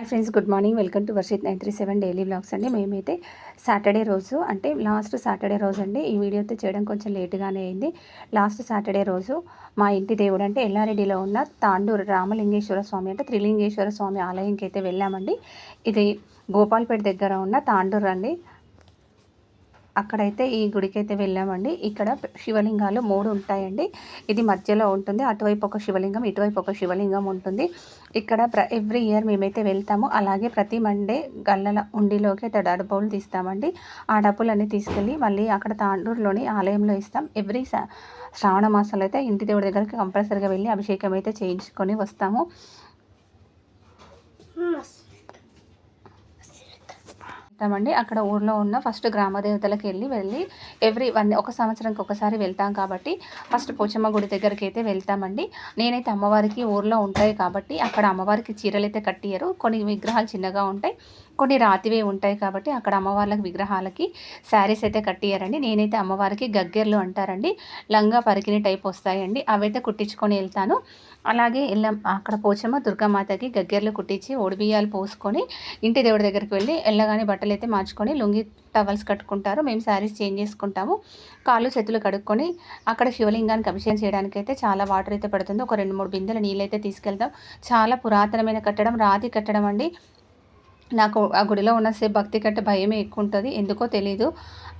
Hi friends good morning welcome to Varshith nine three seven daily blogs అండి. మేమైతే Saturday రోజు అంటే last Saturday రోజు అండి. ఈ వీడియో అయితే చేయడం కొంచెం లేట్గానే అయింది. లాస్ట్ సాటర్డే రోజు మా ఇంటి దేవుడు అంటే ఎల్లారెడ్డిలో ఉన్న తాండూరు రామలింగేశ్వర స్వామి అంటే త్రిలింగేశ్వర స్వామి ఆలయంకి అయితే వెళ్ళామండి. ఇది గోపాల్పేట దగ్గర ఉన్న తాండూరు అండి. అక్కడైతే ఈ గుడికైతే వెళ్ళామండి. ఇక్కడ శివలింగాలు మూడు ఉంటాయండి. ఇది మధ్యలో ఉంటుంది. అటువైపు ఒక శివలింగం ఇటువైపు ఒక శివలింగం ఉంటుంది. ఇక్కడ ప్ర ఎవ్రీ ఇయర్ మేమైతే వెళ్తాము. అలాగే ప్రతి మండే గల్లల ఉండిలోకి అయితే డబ్బులు తీస్తామండి. ఆ డబ్బులన్నీ తీసుకెళ్ళి మళ్ళీ అక్కడ తాండూరులోని ఆలయంలో ఇస్తాం. ఎవ్రీ శ్రావణ మాసంలో అయితే ఇంటి దేవుడి దగ్గరికి కంపల్సరీగా వెళ్ళి అభిషేకం అయితే చేయించుకొని వస్తాము. చెప్తామండి అక్కడ ఊర్లో ఉన్న ఫస్ట్ గ్రామ దేవతలకు వెళ్ళి వెళ్ళి ఎవ్రీ వన్ ఒక సంవత్సరంకి ఒకసారి వెళ్తాం కాబట్టి ఫస్ట్ పోచమ్మ గుడి దగ్గరికి అయితే వెళ్తామండి. నేనైతే అమ్మవారికి ఊర్లో ఉంటాయి కాబట్టి అక్కడ అమ్మవారికి చీరలు అయితే కట్టియరు కొన్ని విగ్రహాలు చిన్నగా ఉంటాయి కొన్ని రాతివే ఉంటాయి కాబట్టి అక్కడ అమ్మవార్లకు విగ్రహాలకి శారీస్ అయితే కట్టియారండి నేనైతే అమ్మవారికి గగ్గెర్లు అంటారండి. లంగా పరికిని టైప్ వస్తాయండి. అవైతే కుట్టించుకొని వెళ్తాను. అలాగే ఎల్లమ్మ అక్కడ పోచమ్మ దుర్గామాతకి గగ్గెర్లు కుట్టించి ఒడిబియ్యాలు పోసుకొని ఇంటి దేవుడి దగ్గరికి వెళ్ళి ఎల్లగానే బట్టలు అయితే మార్చుకొని లుంగి టవల్స్ కట్టుకుంటారు. మేము శారీస్ చేంజ్ చేసుకుంటాం. కడుక్కుంటాము కాళ్ళు చేతులు కడుక్కొని అక్కడ శివలింగానికి అభిషేకం చేయడానికి అయితే చాలా వాటర్ అయితే పడుతుంది. ఒక రెండు మూడు బిందెల నీళ్ళైతే తీసుకెళ్తాం చాలా పురాతనమైన కట్టడం రాతి కట్టడం అండి. నాకు ఆ గుడిలో ఉన్న భక్తి కంటే భయమే ఎక్కువ ఉంటుంది. ఎందుకో తెలియదు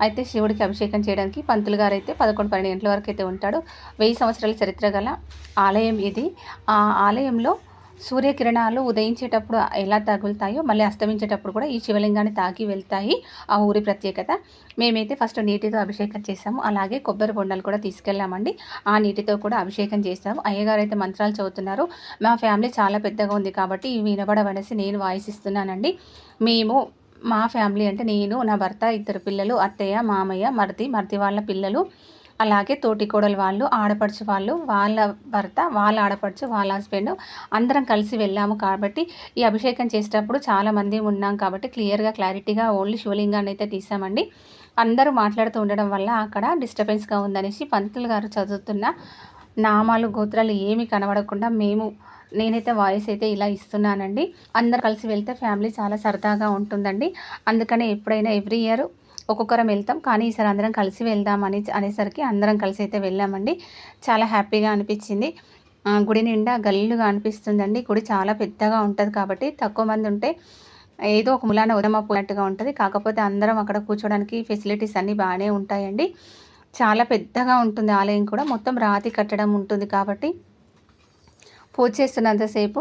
అయితే శివుడికి అభిషేకం చేయడానికి పంతులు గారు అయితే పదకొండు పన్నెండు గంటల వరకు అయితే ఉంటాడు. వెయ్యి సంవత్సరాల చరిత్ర గల ఆలయం ఇది. ఆ ఆలయంలో సూర్యకిరణాలు ఉదయించేటప్పుడు ఎలా తగులుతాయో మళ్ళీ అస్తమించేటప్పుడు కూడా ఈ శివలింగాన్ని తాకి వెళ్తాయి. ఆ ఊరి ప్రత్యేకత. మేమైతే ఫస్ట్ నీటితో అభిషేకం చేసాము అలాగే కొబ్బరి బొండలు కూడా తీసుకెళ్ళామండి. ఆ నీటితో కూడా అభిషేకం చేసాము అయ్యగారు అయితే మంత్రాలు చదువుతున్నారు. మా ఫ్యామిలీ చాలా పెద్దగా ఉంది కాబట్టి వినబడవనేసి నేను వాయిస్ ఇస్తున్నానండి. మేము మా ఫ్యామిలీ అంటే నేను నా భర్త ఇద్దరు పిల్లలు అత్తయ్య మామయ్య మరిది మరిది వాళ్ళ పిల్లలు. అలాగే తోటి కోడలు వాళ్ళు ఆడపడుచు వాళ్ళు వాళ్ళ భర్త వాళ్ళ ఆడపడుచు వాళ్ళ హస్బెండ్ అందరం కలిసి వెళ్ళాము కాబట్టి ఈ అభిషేకం చేసేటప్పుడు చాలామంది ఉన్నాం కాబట్టి క్లియర్గా క్లారిటీగా ఓన్లీ శివలింగాన్ని అయితే తీసామండి. అందరూ మాట్లాడుతూ ఉండడం వల్ల అక్కడ డిస్టర్బెన్స్గా ఉందనేసి పంతులు గారు చదువుతున్న నామాలు గోత్రాలు ఏమి కనబడకుండా మేము నేనైతే వాయిస్ అయితే ఇలా ఇస్తున్నానండి. అందరు కలిసి వెళ్తే ఫ్యామిలీ చాలా సరదాగా ఉంటుందండి. అందుకనే ఎప్పుడైనా ఎవ్రీ ఇయర్ ఒక్కొక్కరం వెళ్తాం. కానీ ఈసారి అందరం కలిసి వెళ్దాం అని అనేసరికి అందరం కలిసి అయితే వెళ్ళామండి. చాలా హ్యాపీగా అనిపించింది. గుడి నిండా గల్లుగా అనిపిస్తుందండి. గుడి చాలా పెద్దగా ఉంటుంది కాబట్టి తక్కువ మంది ఉంటే ఏదో ఒక ములాన ఉదమపోయినట్టుగా ఉంటుంది. కాకపోతే అందరం అక్కడ కూర్చోడానికి ఫెసిలిటీస్ అన్నీ బాగానే ఉంటాయండి. చాలా పెద్దగా ఉంటుంది ఆలయం కూడా. మొత్తం రాతి కట్టడం ఉంటుంది కాబట్టి పూజ చేస్తున్నంతసేపు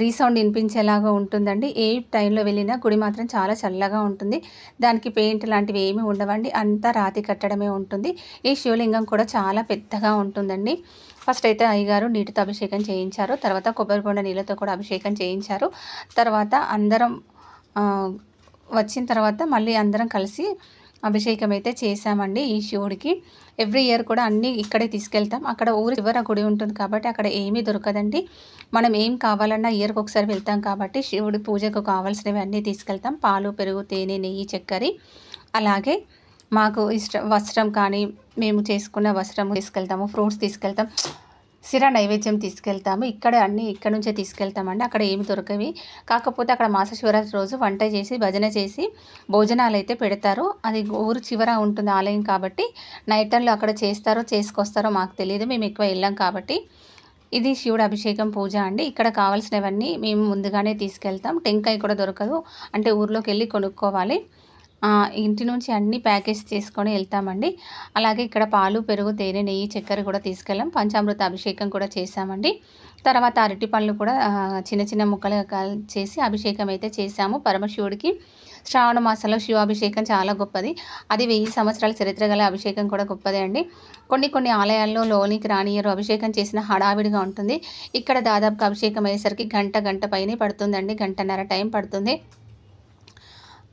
రీసౌండ్ వినిపించేలాగా ఉంటుందండి. ఏ టైంలో వెళ్ళినా గుడి మాత్రం చాలా చల్లగా ఉంటుంది. దానికి పెయింట్ లాంటివి ఏమీ ఉండవండి. అంతా రాతి కట్టడమే ఉంటుంది. ఈ శివలింగం కూడా చాలా పెద్దగా ఉంటుందండి. ఫస్ట్ అయితే అయ్యగారు నీటితో అభిషేకం చేయించారు. తర్వాత కొబ్బరి బొండ నీళ్ళతో కూడా అభిషేకం చేయించారు. తర్వాత అందరం వచ్చిన తర్వాత మళ్ళీ అందరం కలిసి అభిషేకం అయితే చేశామండి ఈ శివుడికి. ఎవ్రీ ఇయర్ కూడా అన్నీ ఇక్కడే తీసుకెళ్తాం. అక్కడ ఊరి చివర గుడి ఉంటుంది కాబట్టి అక్కడ ఏమీ దొరకదండి. మనం ఏం కావాలన్నా ఇయర్కి ఒకసారి వెళ్తాం కాబట్టి శివుడి పూజకు కావాల్సినవి అన్నీ తీసుకెళ్తాం. పాలు పెరుగు తేనె నెయ్యి చక్కెర. అలాగే మాకు ఇష్ట వస్త్రం కానీ మేము చేసుకున్న వస్త్రం తీసుకెళ్తాము ఫ్రూట్స్ తీసుకెళ్తాం. సిరా నైవేద్యం తీసుకెళ్తాము. ఇక్కడ అన్నీ ఇక్కడ నుంచే తీసుకెళ్తామండి. అక్కడ ఏమి దొరకవి. కాకపోతే అక్కడ మాస శివరాత్రి రోజు వంట చేసి భజన చేసి భోజనాలు అయితే పెడతారు. అది ఊరు చివర ఉంటుంది ఆలయం కాబట్టి నైట్ టైంలో అక్కడ చేస్తారో చేసుకొస్తారో మాకు తెలియదు. మేము ఎక్కువ వెళ్ళాం కాబట్టి ఇది శివుడు అభిషేకం పూజ అండి. ఇక్కడ కావాల్సినవన్నీ మేము ముందుగానే తీసుకెళ్తాం. టెంకాయ కూడా దొరకదు. అంటే ఊర్లోకి వెళ్ళి కొనుక్కోవాలి. ఇంటి నుంచి అన్ని ప్యాకేజ్ చేసుకొని వెళ్తామండి. అలాగే ఇక్కడ పాలు పెరుగు తేనె నెయ్యి చక్కెర కూడా తీసుకెళ్ళాం. పంచామృత అభిషేకం కూడా చేసామండి తర్వాత అరటి పళ్ళు కూడా చిన్న చిన్న ముక్కలు చేసి అభిషేకం అయితే చేశాము పరమశివుడికి. శ్రావణ మాసంలో శివాభిషేకం చాలా గొప్పది. అది వెయ్యి సంవత్సరాల చరిత్ర గల అభిషేకం కూడా గొప్పదే అండి. కొన్ని కొన్ని ఆలయాల్లో లోనికి రానియరు అభిషేకం చేసిన హడావిడిగా ఉంటుంది. ఇక్కడ దాదాపుగా అభిషేకం అయ్యేసరికి గంట గంట పైనే పడుతుందండి. గంటన్నర టైం పడుతుంది.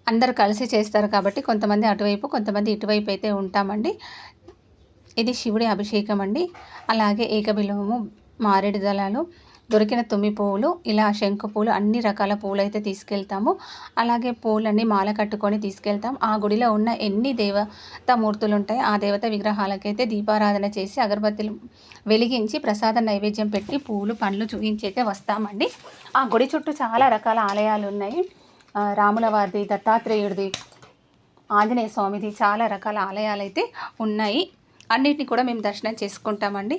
అందరు కలిసి చేస్తారు కాబట్టి కొంతమంది అటువైపు కొంతమంది ఇటువైపు అయితే ఉంటామండి. ఇది శివుడి అభిషేకం అండి. అలాగే ఏకబిలవము మారేడు దళాలు దొరికిన తుమ్మి పువ్వులు ఇలా శంకు పూలు అన్ని రకాల పూలు అయితే తీసుకెళ్తాము. అలాగే పూలన్నీ మాల కట్టుకొని తీసుకెళ్తాం. ఆ గుడిలో ఉన్న ఎన్ని దేవత మూర్తులు ఉంటాయి ఆ దేవత విగ్రహాలకైతే దీపారాధన చేసి అగరబత్తులు వెలిగించి ప్రసాద నైవేద్యం పెట్టి పూలు పండ్లు చూపించి అయితే వస్తామండి. ఆ గుడి చుట్టూ చాలా రకాల ఆలయాలు ఉన్నాయి. రాముల వారిది దత్తాత్రేయుడిది ఆంజనేయ స్వామిది చాలా రకాల ఆలయాలు అయితే ఉన్నాయి. అన్నిటిని కూడా మేము దర్శనం చేసుకుంటామండి.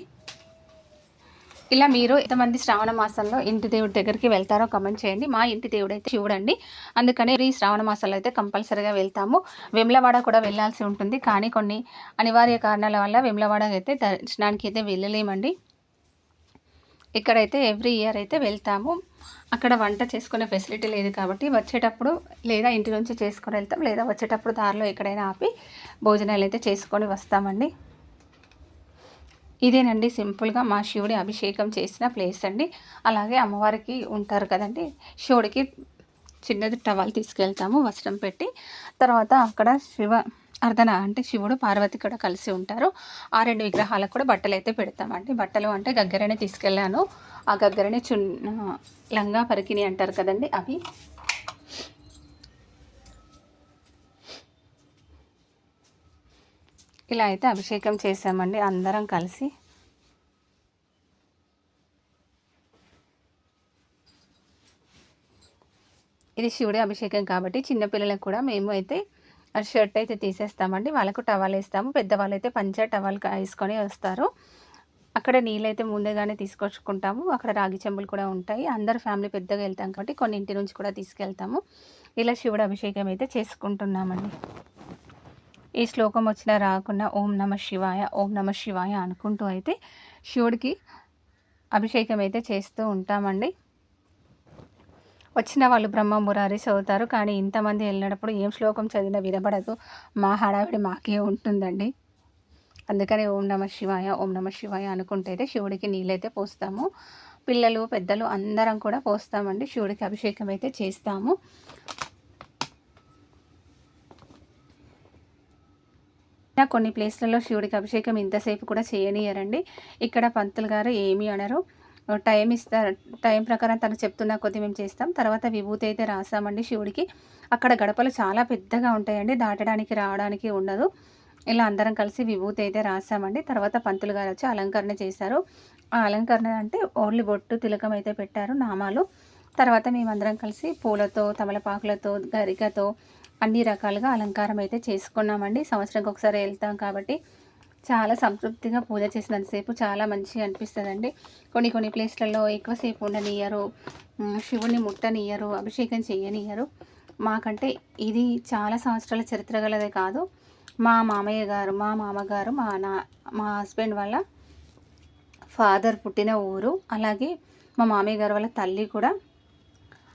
ఇలా మీరు ఎంతమంది శ్రావణ మాసంలో ఇంటి దేవుడి దగ్గరికి వెళ్తారో కమెంట్ చేయండి. మా ఇంటి దేవుడు అయితే చూడండి అందుకని ఈ శ్రావణ మాసంలో అయితే కంపల్సరీగా వెళ్తాము. వెమ్లవాడ కూడా వెళ్ళాల్సి ఉంటుంది. కానీ కొన్ని అనివార్య కారణాల వల్ల వెమ్లవాడ అయితే దర్శనానికి అయితే వెళ్ళలేమండి. ఇక్కడైతే ఎవ్రీ ఇయర్ అయితే వెళ్తాము. అక్కడ వంట చేసుకునే ఫెసిలిటీ లేదు కాబట్టి వచ్చేటప్పుడు లేదా ఇంటి నుంచి చేసుకొని వెళ్తాం లేదా వచ్చేటప్పుడు దారిలో ఎక్కడైనా ఆపి భోజనాలు అయితే చేసుకొని వస్తామండి. ఇదేనండి సింపుల్గా మా శివుడి అభిషేకం చేసిన ప్లేస్ అండి. అలాగే అమ్మవారికి ఉంటారు కదండి శివుడికి చిన్నది టవల్ తీసుకెళ్తాము వస్త్రం పెట్టి. తర్వాత అక్కడ శివ అర్ధన? అంటే శివుడు పార్వతి కూడా కలిసి ఉంటారు. ఆ రెండు విగ్రహాలకు కూడా బట్టలు అయితే పెడతామండి బట్టలు అంటే గగ్గరనే తీసుకెళ్ళాను. ఆ గగ్గరనే చున్ లంగా పరికిని అంటారు కదండి అవి. ఇలా అయితే అభిషేకం చేసామండి అందరం కలిసి. ఇది శివుడి అభిషేకం కాబట్టి చిన్నపిల్లలకు కూడా మేము అయితే షర్ట్ అయితే తీసేస్తామండి. వాళ్ళకు టవల్ వేస్తాము. పెద్దవాళ్ళు అయితే పంచ టవల్ వేసుకొని వస్తారు. అక్కడ నీళ్ళైతే ముందుగానే తీసుకొచ్చుకుంటాము. అక్కడ రాగి చెంబులు కూడా ఉంటాయి. అందరు ఫ్యామిలీ పెద్దగా వెళ్తాం కాబట్టి కొన్ని ఇంటి నుంచి కూడా తీసుకెళ్తాము. ఇలా శివుడు అభిషేకం అయితే చేసుకుంటున్నామండి. ఈ శ్లోకం వచ్చినా రాకుండా ఓం నమ శివాయ ఓం నమ శివాయ అనుకుంటూ అయితే శివుడికి అభిషేకం అయితే చేస్తూ ఉంటామండి. వచ్చిన వాళ్ళు బ్రహ్మ మురారి చదువుతారు. కానీ ఇంతమంది వెళ్ళినప్పుడు ఏం శ్లోకం చదివినా వినబడదు. మా హడావిడి మాకే ఉంటుందండి. అందుకని ఓం నమ శివాయ ఓం నమ శివాయ అనుకుంటే అయితే శివుడికి నీళ్ళైతే పోస్తాము. పిల్లలు పెద్దలు అందరం కూడా పోస్తామండి. శివుడికి అభిషేకం అయితే చేస్తాము. కొన్ని ప్లేస్లలో శివుడికి అభిషేకం ఇంతసేపు కూడా చేయనియరండి. ఇక్కడ పంతులు గారు ఏమీ అనరు. టైం ఇస్తారు టైం ప్రకారం తను చెప్తున్న కొద్దీ మేము చేస్తాం. తర్వాత విభూతి అయితే రాసామండి శివుడికి. అక్కడ గడపలు చాలా పెద్దగా ఉంటాయండి. దాటడానికి రావడానికి ఉండదు. ఇలా అందరం కలిసి విభూతి అయితే రాసామండి తర్వాత పంతులు గారు వచ్చి అలంకరణ చేశారు. ఆ అలంకరణ అంటే ఓన్లీ బొట్టు తిలకం అయితే పెట్టారు నామాలు. తర్వాత మేమందరం కలిసి పూలతో తమలపాకులతో గరికతో అన్ని రకాలుగా అలంకారం అయితే చేసుకున్నామండి. సంవత్సరంకి ఒకసారి వెళ్తాం కాబట్టి చాలా సంతృప్తిగా పూజ చేసినంతసేపు చాలా మంచిగా అనిపిస్తుందండి. కొన్ని కొన్ని ప్లేస్లలో ఎక్కువసేపు ఉండనియరు. శివుని ముట్టనియరు అభిషేకం చేయనియరు. మాకంటే ఇది చాలా సంవత్సరాల చరిత్ర గలదే కాదు. మా మామయ్య గారు మా మామగారు మా నా మా హస్బెండ్ వాళ్ళ ఫాదర్ పుట్టిన ఊరు. అలాగే మా మామయ్య గారు వాళ్ళ తల్లి కూడా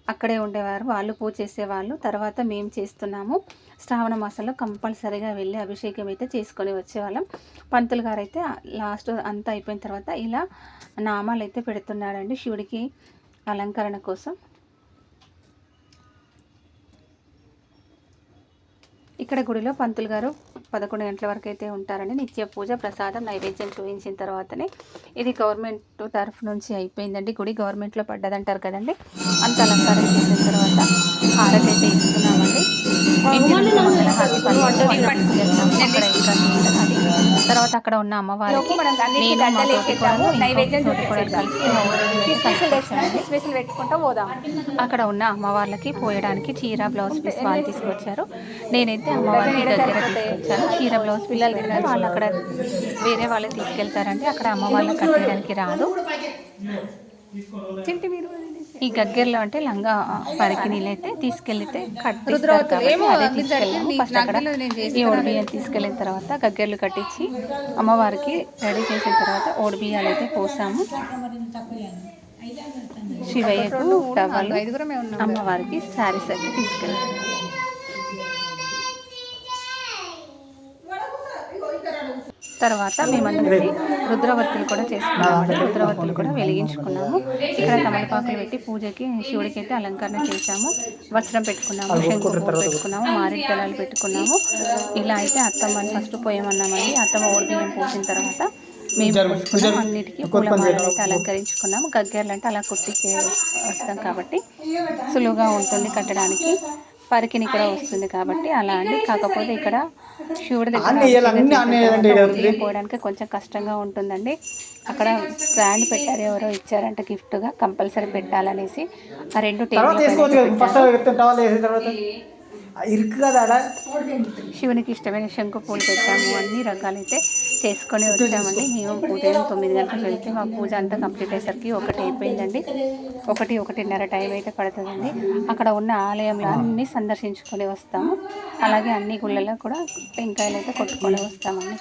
అక్కడే ఉండేవారు. వాళ్ళు పూజ చేసేవాళ్ళు. తర్వాత మేము చేస్తున్నాము. శ్రావణ మాసంలో కంపల్సరీగా వెళ్ళి అభిషేకం అయితే చేసుకొని వచ్చేవాళ్ళం. పంతులు గారు అయితే లాస్ట్ అంతా అయిపోయిన తర్వాత ఇలా నామాలు అయితే పెడుతున్నాడండి శివుడికి అలంకరణ కోసం. ఇక్కడ గుడిలో పంతులు గారు పదకొండు గంటల వరకు అయితే ఉంటారండి. నిత్య పూజ ప్రసాదం నైవేద్యం చూపించిన తర్వాతనే ఇది గవర్నమెంట్ తరఫు నుంచి అయిపోయిందండి. గుడి గవర్నమెంట్లో పడ్డదంటారు కదండి. అంత అలంకారం చేసిన తర్వాత హారతి అయితే ఇస్తున్నామండి. తర్వాత అక్కడ ఉన్న అమ్మవారికి నేను మా పోదాం అక్కడ ఉన్న అమ్మవార్లకి పోయడానికి చీర బ్లౌజ్ పీస్ వాళ్ళు తీసుకొచ్చారు నేనైతే అమ్మవారికి దగ్గర తీసుకొచ్చాను చీర బ్లౌజ్ పిల్లలు వాళ్ళు అక్కడ వేరే వాళ్ళు తీసుకెళ్తారంటే అక్కడ అమ్మవార్లకు కట్టేయడానికి రాదు చింటి మీరు ఈ గగ్గెరలో అంటే లంగా పరికి నీళ్ళైతే తీసుకెళ్తే చేసి ఈ ఓడిబియ్యం తీసుకెళ్ళిన తర్వాత గగ్గెర్లు కట్టించి అమ్మవారికి రెడీ చేసిన తర్వాత ఓడిబియ్యాలు అయితే పోసాము. శివయ్యకు ఉన్నాం. అమ్మవారికి శారీస్ అయితే తీసుకెళ్తాం తర్వాత మేమందరం రుద్రవత్తులు కూడా చేసుకున్నాము. రుద్రవత్తులు కూడా వెలిగించుకున్నాము. ఇక్కడ తమలపాకులు పెట్టి పూజకి శివుడికి అయితే అలంకరణ చేశాము. వస్త్రం పెట్టుకున్నాము శంకు పూలు పెట్టుకున్నాము మారేడు దళాలు పెట్టుకున్నాము. ఇలా అయితే అత్తమ్మని ఫస్ట్ పోయమన్నామండి. అత్తమ్మ ఓడి బియ్యం పోసిన తర్వాత మేము పోసుకున్నాం. అన్నిటికీ కొత్త పూల పని మాలలు చేద్దాం. అయితే అలంకరించుకున్నాము. గగ్గర్లు అంటే అలా కుట్టి వస్తాం కాబట్టి సులువుగా ఉంటుంది కట్టడానికి. పరికిని కూడా వస్తుంది కాబట్టి అలా అండి. కాకపోతే ఇక్కడ శివుడి దగ్గర పోయడానికి కొంచెం కష్టంగా ఉంటుందండి. అక్కడ స్టాండ్ పెట్టారు ఎవరో ఇచ్చారంట గిఫ్ట్గా కంపల్సరీ పెట్టాలనేసి. ఆ రెండు తర్వాత టేబుల్ ఇరుకు కదా శివునికి ఇష్టమైన శంకు పూలు పెట్టాము. అన్ని రకాలైతే చేసుకొని వచ్చామండి. మేము ఉదయం తొమ్మిది గంటలకు వెళ్తే మా పూజ అంతా కంప్లీట్ అయ్యేసరికి ఒకటి అయిపోయిందండి. ఒకటి ఒకటిన్నర టైం అయితే పడుతుందండి. అక్కడ ఉన్న ఆలయంలో అన్ని సందర్శించుకొని వస్తాము. అలాగే అన్ని గుళ్ళలో కూడా టెంకాయలు అయితే కొట్టుకొని వస్తామండి.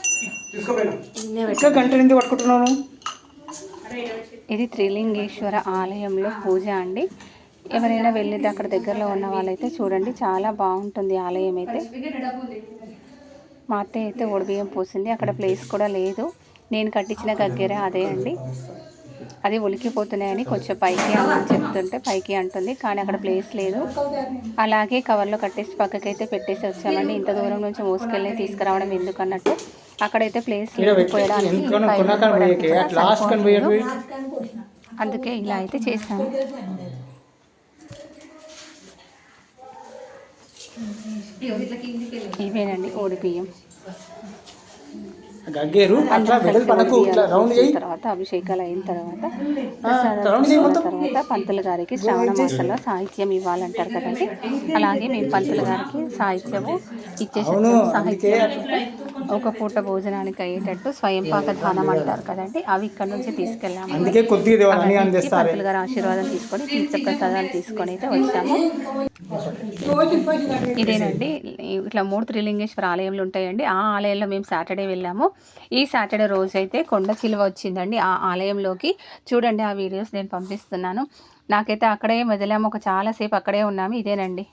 ఇది త్రిలింగేశ్వర ఆలయంలో పూజ అండి. ఎవరైనా వెళ్ళితే అక్కడ దగ్గరలో ఉన్న వాళ్ళైతే చూడండి చాలా బాగుంటుంది ఆలయం అయితే. మా అత్తయ్య అయితే ఒడిబియ్యం పోసింది అక్కడ ప్లేస్ కూడా లేదు. నేను కట్టించిన గగ్గెర అదే అండి. అది ఉలికిపోతున్నాయని కొంచెం పైకి అని చెప్తుంటే పైకి అంటుంది కానీ అక్కడ ప్లేస్ లేదు. అలాగే కవర్లో కట్టేసి పక్కకైతే పెట్టేసి వచ్చామండి. ఇంత దూరం నుంచి మోసుకెళ్ళి తీసుకురావడం ఎందుకు అన్నట్టు అక్కడైతే ప్లేస్ లేదు పోయడానికి అందుకే ఇలా అయితే చేశాను. ఇవేనండి ఓడి బియ్యం. గగ్గేరు అట్లా మెడల్ పడకు రౌండ్ చేయి. తర్వాత అభిషేకాలు అయిన తర్వాత తర్వాత పంతులు గారికి శ్రావణ మాసంలో సాహిత్యం ఇవ్వాలంటారు కదండి. అలాగే మేము పంతులు గారికి సాహిత్యము ఇచ్చేసి అవును, వచ్చాము. అందుకే సాహిత్యం. ఒక పూట భోజనానికి అయ్యేటట్టు స్వయం పాక దానం అంటారు కదండి. అవి ఇక్కడ నుంచి తీసుకెళ్ళాము. అందుకే పంతులు గారు ఆశీర్వాదం తీసుకొని తీర్థ ప్రసాదాలు తీసుకొని అయితే వచ్చాము. ఇదేనండి ఇట్లా మూడు త్రిలింగేశ్వర ఆలయంలు ఉంటాయండి. ఆ ఆలయంలో మేము సాటర్డే వెళ్ళాము. ఈ సాటర్డే రోజు అయితే కొండ చిలువ వచ్చిందండి. ఆ ఆలయంలోకి చూడండి ఆ వీడియోస్ నేను పంపిస్తున్నాను. నాకైతే అక్కడే వదిలాము. ఒక చాలాసేపు అక్కడే ఉన్నాము. ఇదేనండి.